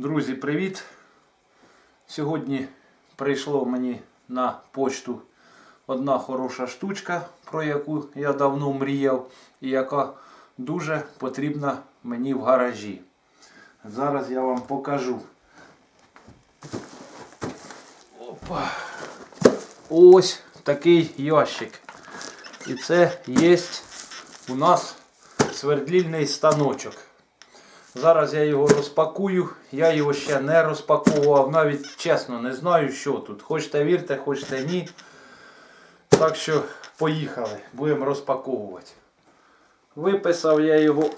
Друзі, привіт! Сьогодні прийшло мені на почту одна хороша штучка, про яку я давно мріяв, і яка дуже потрібна мені в гаражі. Зараз я вам покажу. Опа. Ось такий ящик. І це є у нас свердлільний станочок. Зараз я його розпакую. Я його ще не розпаковував. Навіть чесно не знаю, що тут. Хочете вірте, хочете ні. Так що поїхали. Будемо розпаковувати. Виписав я його,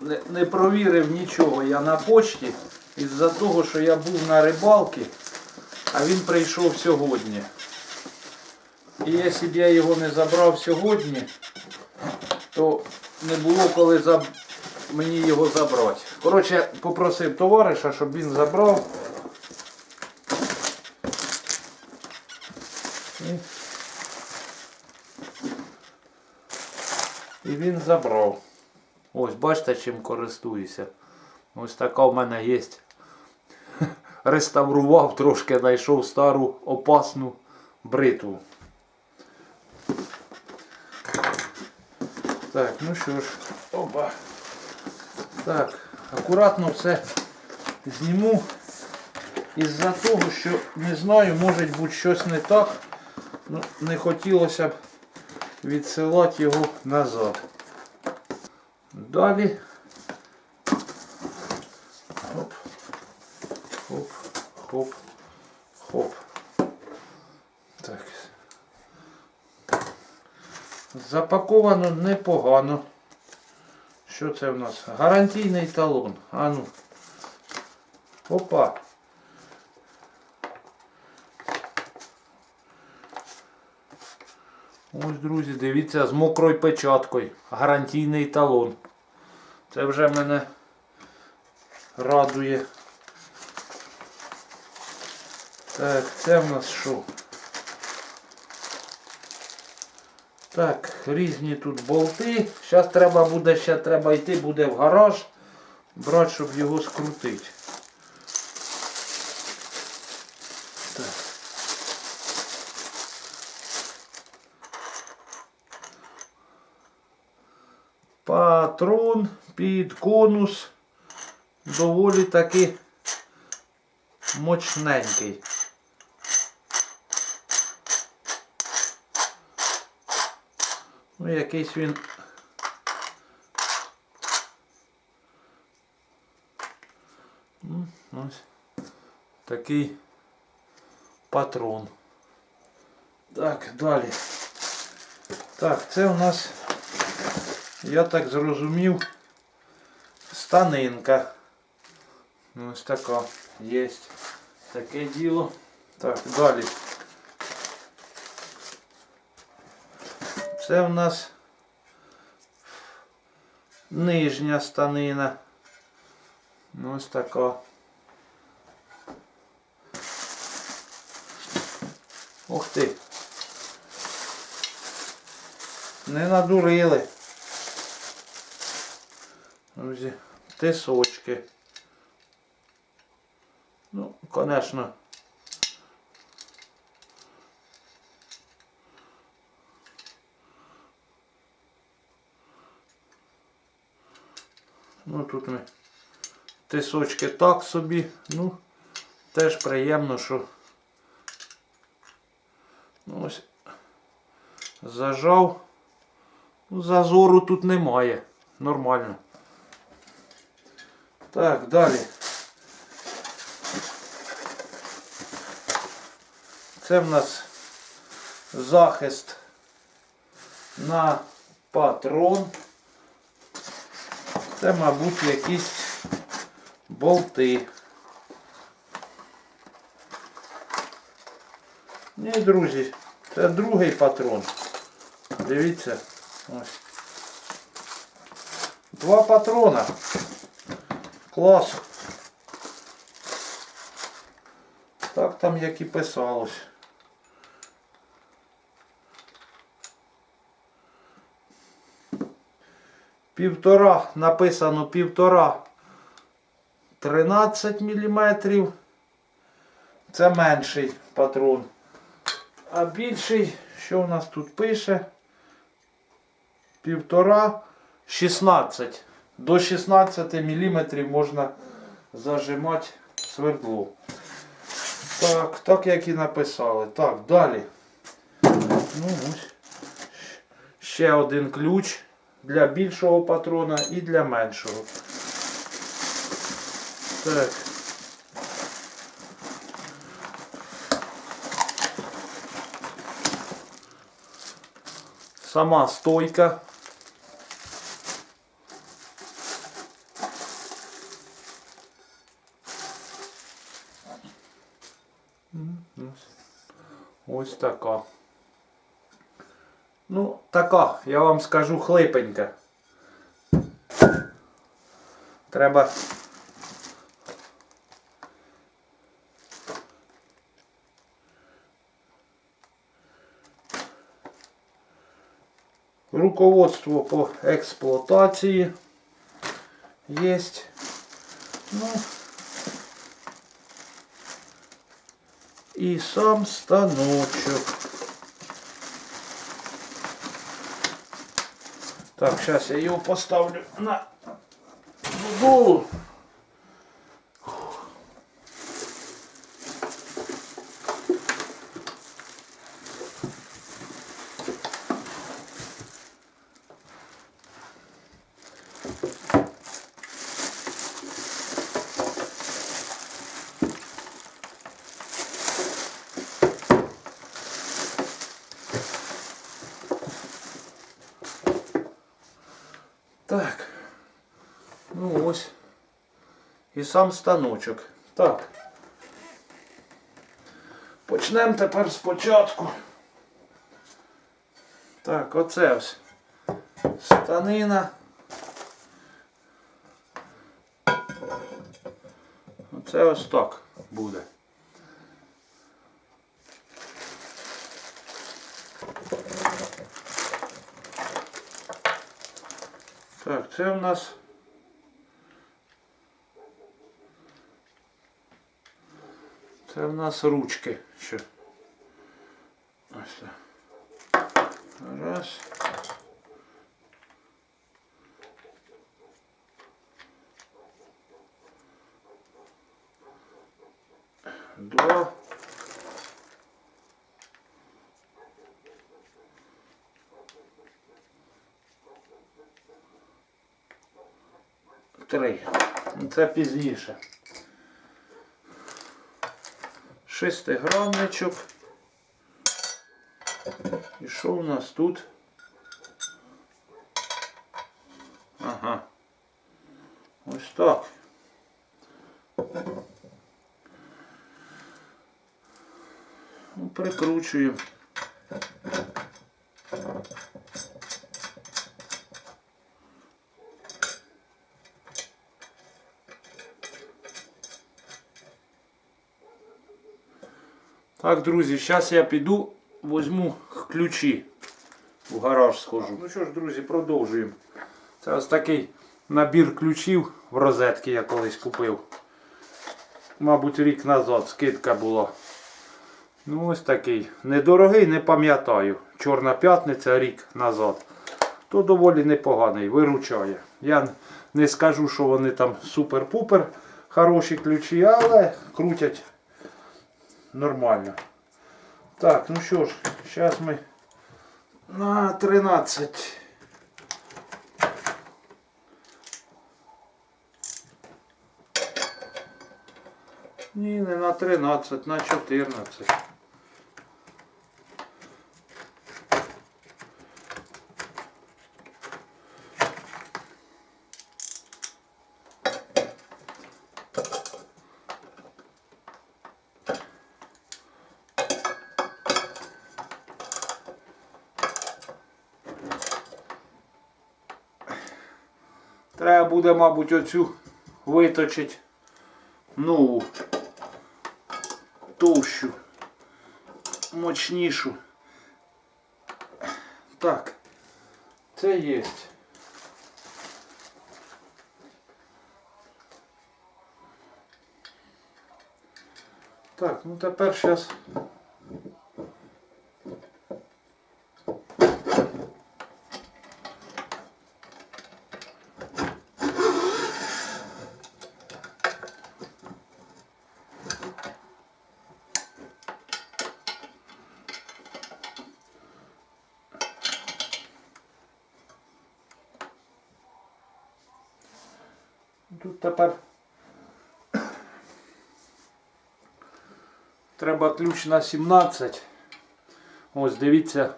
не, не провірив нічого я на почті. Із-за того, що я був на рибалці, а він прийшов сьогодні. І якщо б я його не забрав сьогодні, то не було коли заб... мені його забрати. Коротше, попросив товариша, щоб він забрав. І, І він забрав. Ось, бачите, чим користуюся. Ось така в мене є. Реставрував трошки, знайшов стару опасну бритву. Так, ну що ж, опа. Так, акуратно все зніму. Із-за того, що не знаю, може бути щось не так. Ну, не хотілося б відсилати його назад. Далі. Хоп. Хоп, хоп, хоп. Так. Запаковано непогано. Що це в нас? Гарантійний талон. А ну. Опа. Ось, друзі, дивіться, з мокрою печаткою. Гарантійний талон. Це вже мене радує. Так, це в нас що? Так, різні тут болти. Зараз треба буде, ще треба йти, буде в гараж, брати, щоб його скрутити. Так. Патрон під конус доволі таки мощненький. Ну, якийсь він. М, Ось такий патрон. Так, далі. Так, це у нас, я так зрозумів, станинка. Ну, Ось така є. Таке діло. Так, далі. Це у нас нижня станина. Ну, ось така. Ух ти. Не надурили. Друзі, тисочки. Ну, конечно. Ну тут ми тисочки так собі. Ну, теж приємно, що ну, ось зажав. Ну, зазору тут немає. Нормально. Так, далі. Це в нас захист на патрон. Це, мабуть, якісь болти. Ні, друзі, це другий патрон. Дивіться. Ось. Два патрона. Клас. Так там як і писалось. Півтора, написано півтора 13 мм. Це менший патрон. А більший, що у нас тут пише? Півтора 16. До 16 мм можна зажимати свердло. Так, так як і написали. Так, далі. Ну, ось. Ще один ключ для більшого патрона і для меншого. Так. Сама стойка. Ось така. Ну, така, я вам скажу хлипенька. Треба. Руководство по експлуатації є. Ну, і сам станочок. Так, зараз я його поставлю на додолу. Так. Ну ось. І сам станочок. Так. Почнемо тепер спочатку. Так, оце ось. Станина. Оце ось так буде. Так, це у нас. Це в нас ручки ще. Ось так. Раз. Два. Три. Це пізніше. Шестигранничок. І що у нас тут? Ага. Ось так. Ну, Прикручуємо. Так, друзі, зараз я піду, візьму ключі. В гараж схожу. Ну що ж, друзі, продовжуємо. Це ось такий набір ключів в розетки я колись купив. Мабуть, рік назад скидка була. Ну ось такий. Недорогий, не пам'ятаю. Чорна п'ятниця рік назад. То доволі непоганий, виручає. Я не скажу, що вони там супер-пупер хороші ключі, але крутять нормально. Так, ну що ж, зараз ми на 13. Ні, не на 13, на 14. Треба буде, мабуть, оцю виточити нову товщу, мочнішу. Так, це є. Так, ну тепер зараз. Тут тепер треба ключ на 17. Ось дивіться,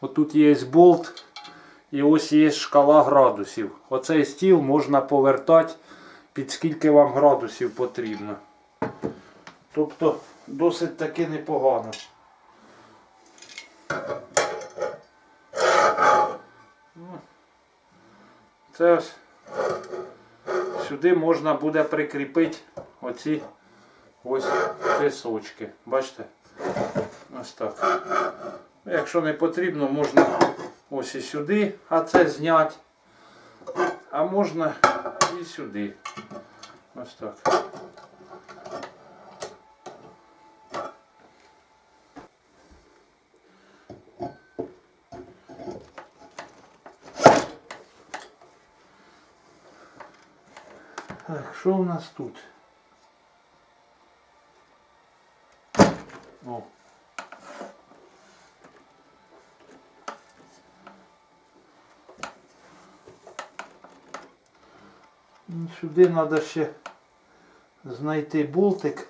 отут є болт і ось є шкала градусів. Оцей стіл можна повертати під скільки вам градусів потрібно. Тобто досить таки непогано. Ну, Це ось сюди можна буде прикріпити оці ось пісочки. Бачите? Ось так. Якщо не потрібно, можна ось і сюди, а це зняти. А можна і сюди. Ось так. Так, що у нас тут? О. Ну, Сюди треба ще знайти болтик.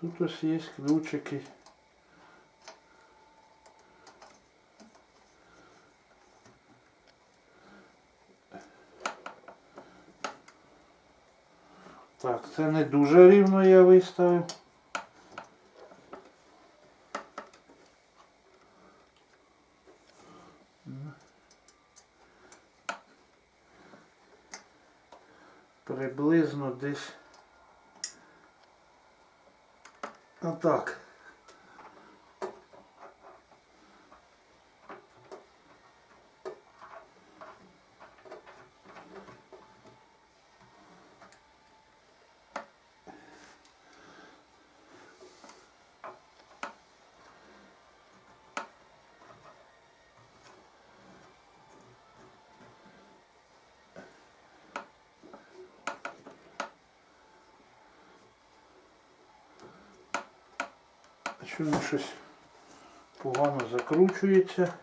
Тут ось є ключики. Так, це не дуже рівно я виставив. Приблизно десь отак. А щось погано закручується?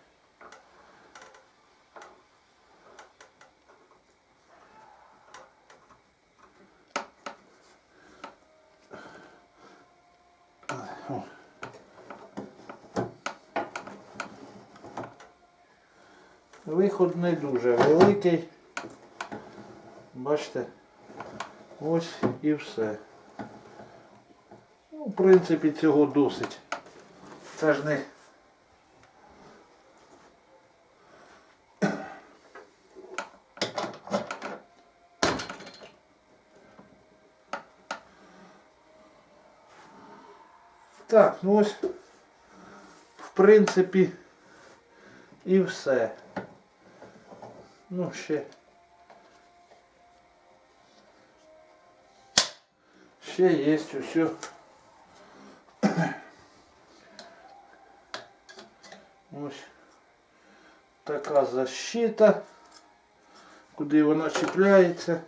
Виход не дуже великий. Бачите, ось і все. Принципі, цього досить. Це ж не. Так, ну ось, в принципі, і все. Ну, ще. Ще є усе. Ось така защита, куди вона чіпляється.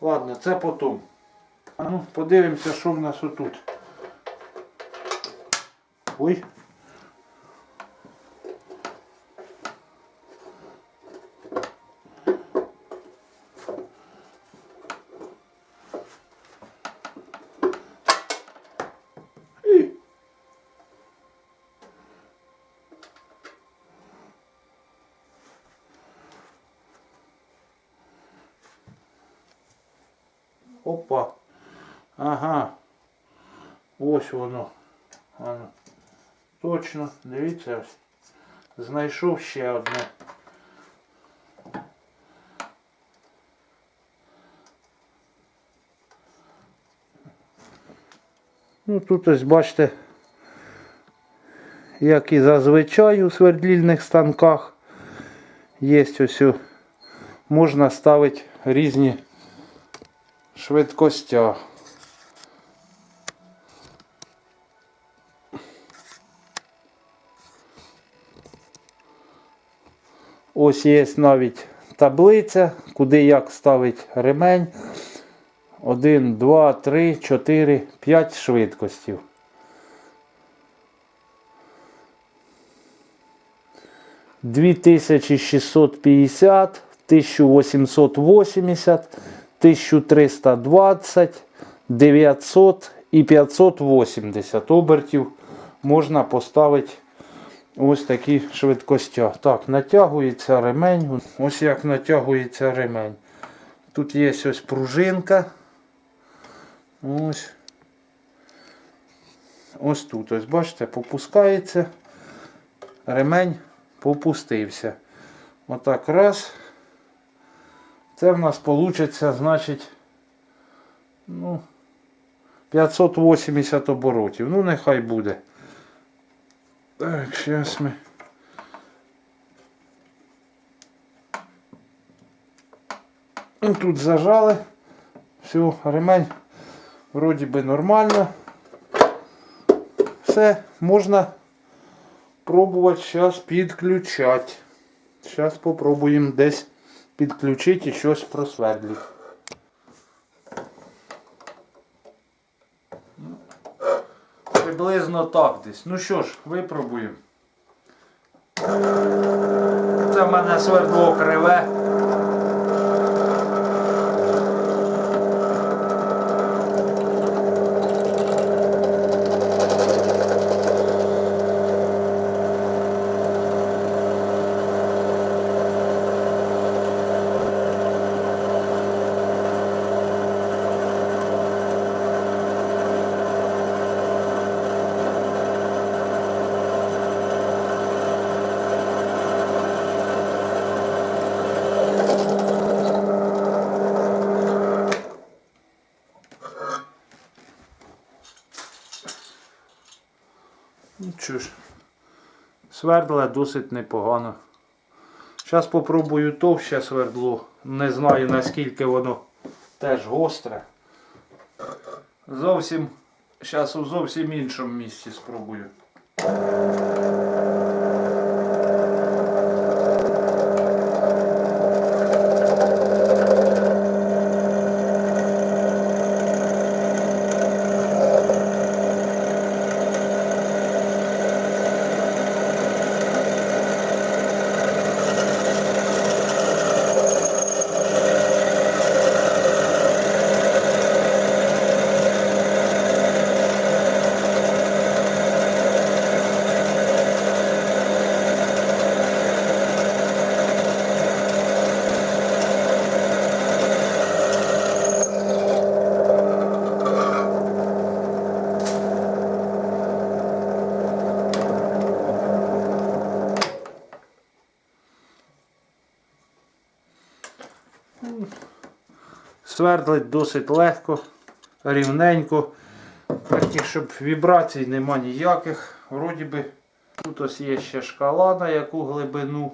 Ладно, це потім. А ну, подивимося, що в нас отут. Ой. І. Опа. Ага. Ось воно. Ано. Точно, дивіться ось. Знайшов ще одне. Ну тут ось бачите, як і зазвичай у свердлільних станках, є ось можна ставити різні швидкостя. Ось є навіть таблиця, куди як ставить ремень. 1, 2, 3, 4, 5 швидкостів. Дві тисячі шістсот п'ятдесят, тисячу вісімсот вісімдесят, тисячу триста двадцять, дев'ятсот і 580 обертів можна поставити ось такі швидкостя. Так, натягується ремень. Ось як натягується ремень. Тут є ось пружинка. Ось. Ось тут, ось бачите, попускається. Ремень попустився. Отак раз. Це в нас вийде, значить, ну, 580 оборотів. Ну, нехай буде. Так, зараз ми. Ну, Тут зажали. Все, ремень вроді би нормально. Все, можна пробувати зараз підключати. Зараз спробуємо десь підключити і щось просвердлити. Приблизно так десь. Ну що ж, випробуємо. Це в мене свердло криве. Що свердле досить непогано. Зараз попробую товще свердло. Не знаю наскільки воно теж гостре. Зовсім, зараз у зовсім іншому місці спробую. Свердлить досить легко, рівненько. Такі, щоб вібрацій нема ніяких. Вроді би тут ось є ще шкала, на яку глибину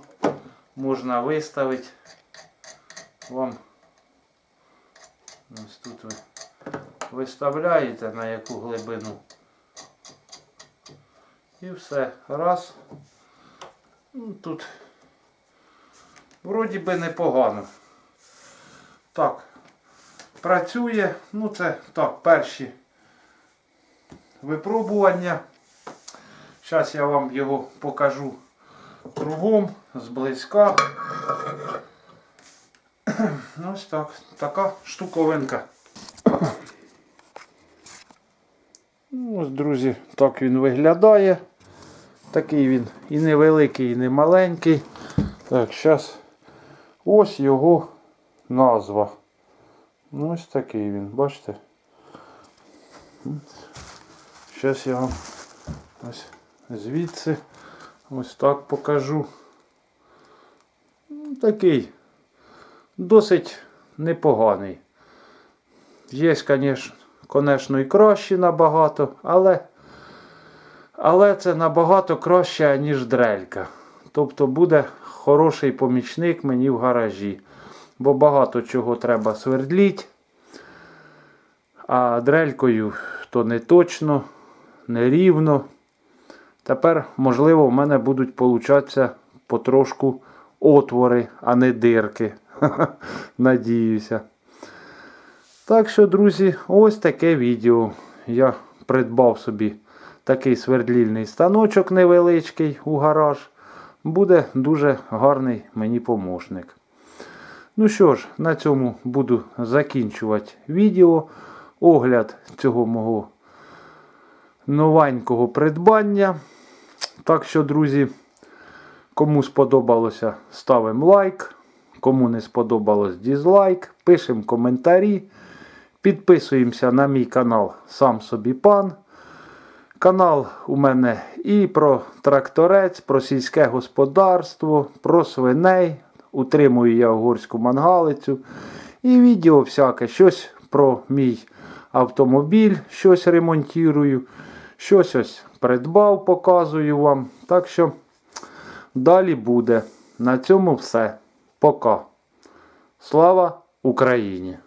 можна виставити. Вам ось тут ви виставляєте на яку глибину. І все. Раз. Ну, Тут вроді би непогано. Так, працює. Ну це так, перші випробування. Зараз я вам його покажу кругом, зблизька. Ось так, така штуковинка. Ну, ось, друзі, так він виглядає. Такий він і невеликий, і не маленький. Так, зараз ось його назва. Ну, ось такий він, бачите? Зараз я вам ось звідси ось так покажу. Ну, Такий досить непоганий. Є, звісно, і кращі набагато, але, але це набагато краще, ніж дрелька. Тобто буде хороший помічник мені в гаражі. Бо багато чого треба свердліть. А дрелькою то не точно, не рівно. Тепер, можливо, в мене будуть получатися потрошку отвори, а не дирки. Надіюся. Так що, друзі, ось таке відео. Я придбав собі такий свердлільний станочок невеличкий у гараж. Буде дуже гарний мені помощник. Ну що ж, на цьому буду закінчувати відео. Огляд цього мого новенького придбання. Так що, друзі, кому сподобалося, ставимо лайк. Кому не сподобалось дізлайк, пишемо коментарі. Підписуємося на мій канал Сам собі пан. Канал у мене і про тракторець, про сільське господарство, про свиней. Утримую я угорську мангалицю. І відео всяке, щось про мій автомобіль, щось ремонтую, щось ось придбав, показую вам. Так що далі буде. На цьому все. Пока. Слава Україні!